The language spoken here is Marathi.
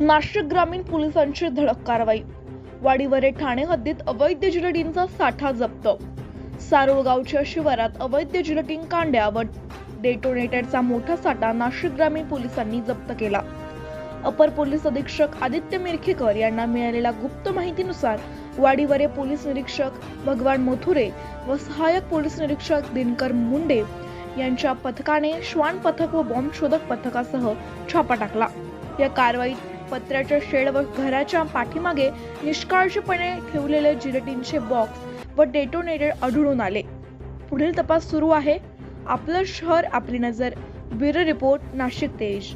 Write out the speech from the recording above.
नाशिक ग्रामीण पोलिसांची धडक कारवाई. वाडीवरे ठाणे हद्दीत अवैध जिलेटिनचा साठा जप्त. सारोळगावच्या शिवारात अवैध जिलेटिन कांड्या व डेटोनेटरचा मोठा साठा नाशिक ग्रामीण पोलिसांनी जप्त केला. अपर पोलीस अधीक्षक आदित्य मिरखेकर यांना मिळालेल्या गुप्त माहितीनुसार वाडीवरे पोलीस निरीक्षक भगवान मथुरे व सहाय्यक पोलीस निरीक्षक दिनकर मुंडे यांच्या पथकाने श्वान पथक व बॉम्ब शोधक पथकासह छापा टाकला. या कारवाईत पत्र्याच्या शेड व घराच्या पाठीमागे निष्काळजीपणे ठेवलेले जिलेटिनचे बॉक्स व डेटोनेटर आढळून आले. पुढील तपास सुरू आहे. आपलं शहर आपली नजर. ब्युरो रिपोर्ट नाशिक तेज.